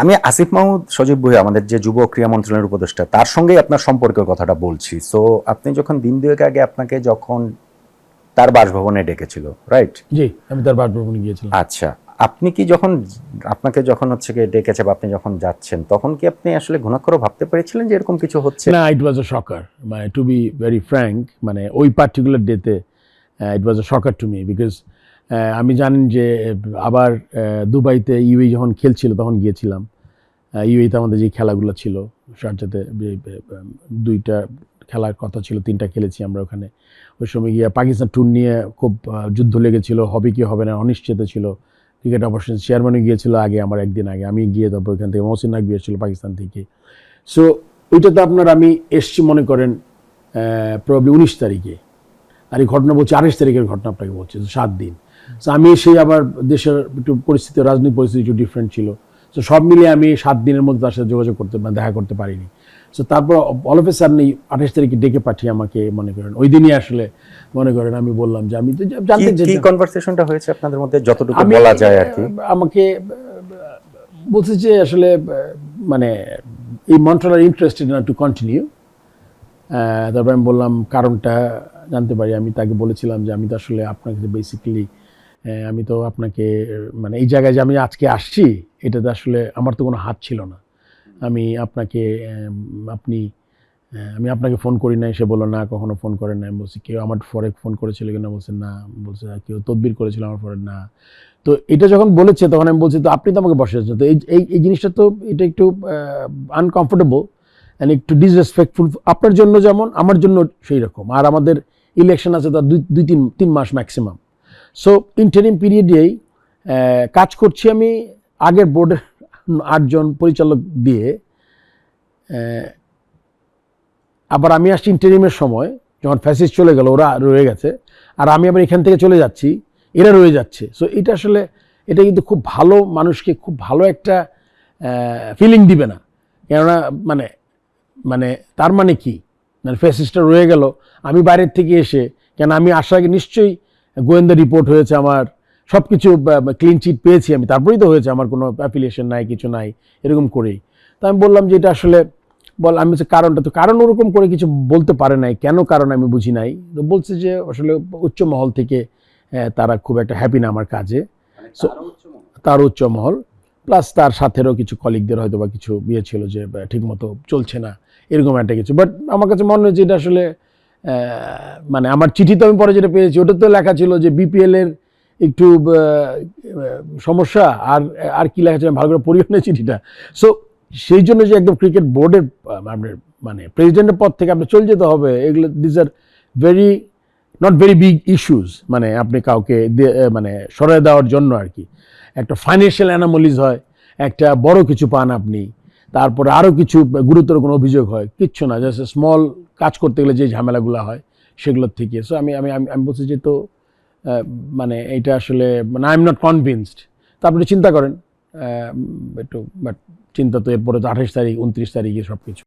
আমি আসিফ মাহমুদ সজীব বহি আমাদের যে যুব ক্রিয়া মন্ত্রণালয়ের উপদেষ্টা তার সঙ্গেই আপনার সম্পর্কের কথাটা বলছি। সো আপনি যখন দিন দুয়েক আগে আপনাকে যখন তার বাসভবনে ডেকেছিল রাইট জি আমি তার বাসভবনে গিয়েছিলাম। আচ্ছা আপনি কি যখন আপনাকে যখন হচ্ছে কি ডেকেছে বা আপনি যখন যাচ্ছেন তখন কি আপনি আসলে ঘুণাক্ষরও ভাবতে পেরেছিলেন যে এরকম কিছু হচ্ছে? না ইট ওয়াজ আ শকার মানে টু বি ভেরি ফ্র্যাঙ্ক মানে ওই পার্টিকুলার ডেতে it was a shocker to me because আমি জানেন যে আবার দুবাইতে ইউএই যখন খেলছিল, তখন গিয়েছিলাম। ইউএইতে আমাদের যে খেলাগুলো ছিল সার্জাতে দুইটা খেলার কথা ছিল, তিনটা খেলেছি আমরা ওখানে। ওই সময় গিয়ে পাকিস্তান ট্যুর নিয়ে খুব যুদ্ধ লেগেছিল, হবে কি হবে না, অনিশ্চিত ছিল। ক্রিকেট অপারেশন চেয়ারম্যানও গিয়েছিল আগে, আমার একদিন আগে। আমি গিয়ে তারপর ওইখান থেকে মহসিন নাক গিয়েছিল পাকিস্তান থেকে। সো ওইটাতে আপনার আমি এসছি, মনে করেন প্রবলি উনিশ তারিখে। আর এই ঘটনা বলছি আঠাশ তারিখের ঘটনা আপনাকে বলছি সাত দিন। তো আমি সেই আবার দেশের একটু পরিস্থিতি রাজনৈতিক পরিস্থিতি একটু ডিফারেন্ট ছিল। তো সব মিলিয়ে আমি সাত দিনের মধ্যে তার সাথে যোগাযোগ করতে মানে দেখা করতে পারিনি। সো তারপর অল অফ এ সাডেন এই আঠাশ তারিখে ডেকে পাঠিয়ে আমাকে মনে করেন ওই দিনই আসলে মনে করেন আমি বললাম যে আমি তো জানতে কি- কনভারসেশনটা হয়েছে আপনাদের মধ্যে যতটুকু বলা যায় আর কি? আমাকে বলছে যে আসলে মানে এই মন্ত্রণালয় ইন্টারেস্টেড না টু কন্টিনিউ তারপর আমি বললাম, কারণটা জানতে পারি। আমি তাকে বলেছিলাম যে, আমি তো আসলে আপনাকে বেসিক্যালি আমি তো আপনাকে মানে এই জায়গায় যে আমি আজকে আসছি, এটাতে আসলে আমার তো কোনো হাত ছিল না। আমি আপনাকে আপনি আমি আপনাকে ফোন করি নাই। সে বলল, না, কখনো ফোন করেন নাই। বলছি, কেউ আমার ফরে ফোন করেছিল কিনা? বলছে, না। বলছে কেউ তদবির করেছিল আমার ফরে না। তো এটা যখন বলেছে, তখন আমি বলছি, তো আপনি তো আমাকে বসেছেন তো এই এই এই জিনিসটা তো এটা একটু আনকমফোর্টেবল অ্যান্ড একটু ডিসরেসপেক্টফুল আপনার জন্য যেমন, আমার জন্য সেই রকম আর আমাদের ইলেকশন আছে তার দুই দুই তিন তিন মাস ম্যাক্সিমাম সো ইন্টারিম পিরিয়ডেই কাজ করছি আমি আগের বোর্ডের আটজন পরিচালক দিয়ে। আবার আমি আসছি ইন্টারিমের সময়, যখন ফ্যাসিস চলে গেল, ওরা রয়ে গেছে। আর আমি আবার এখান থেকে চলে যাচ্ছি, এরা রয়ে যাচ্ছে। সো এটা আসলে, এটা কিন্তু খুব ভালো, মানুষকে খুব ভালো একটা ফিলিং দিবে না। কেননা মানে মানে তার মানে কি? মানে ফ্যাসিসটা রয়ে গেল। আমি বাইরের থেকে এসে কেন আমি আসার আগে নিশ্চয়ই গোয়েন্দা রিপোর্ট হয়েছে আমার সব কিছু ক্লিন চিট পেয়েছি আমি। তারপরেই তো হয়েছে আমার কোনো অ্যাফিলিয়েশন নাই কিছু নাই এরকম করেই। তো আমি বললাম যে এটা আসলে বল আমি বলছি কারণটা তো কারণ ওরকম করে কিছু বলতে পারে নাই। কেন কারণ আমি বুঝি নাই। তো বলছে যে আসলে উচ্চ মহল থেকে তারা খুব একটা হ্যাপি না আমার কাজে। সো তার উচ্চ মহল। প্লাস তার সাথেরও কিছু কলিগদের হয়তো বা কিছু বিয়ে ছিল যে ঠিকমতো চলছে না। এরকম একটা কিছু। বাট আমার কাছে মনে হচ্ছে এটা আসলে মানে আমার চিঠি তো আমি পরে যেটা পেয়েছি, ওটা তো লেখা ছিল যে বিপিএল এর একটু সমস্যা, আর আর কি লেখা ছিল, ভালো করে পড়িও না চিঠিটা। সো সেই জন্য যে একদম ক্রিকেট বোর্ডের আপনার মানে প্রেসিডেন্টের পদ থেকে আপনি চলে যেতে হবে, এগুলো this are very not very big issues মানে আপনি কাউকে মানে সরাই দেওয়ার জন্য আর কি। একটা ফাইন্যান্সিয়াল অ্যানামলিজ হয়, একটা বড় কিছু পান আপনি তারপরে আরও কিছু গুরুতর কোনো অভিযোগ হয়, কিচ্ছু না জাস্ট স্মল কাজ করতে গেলে যে ঝামেলাগুলো হয় সেগুলোর থেকে। সো আমি আমি আমি বলছি যে তো মানে এটা আসলে মানে আই এম নট কনভিনসড আপনি চিন্তা করেন একটু বাট চিন্তা তো এরপরে তো আঠাশ তারিখ, উনত্রিশ তারিখে সব কিছু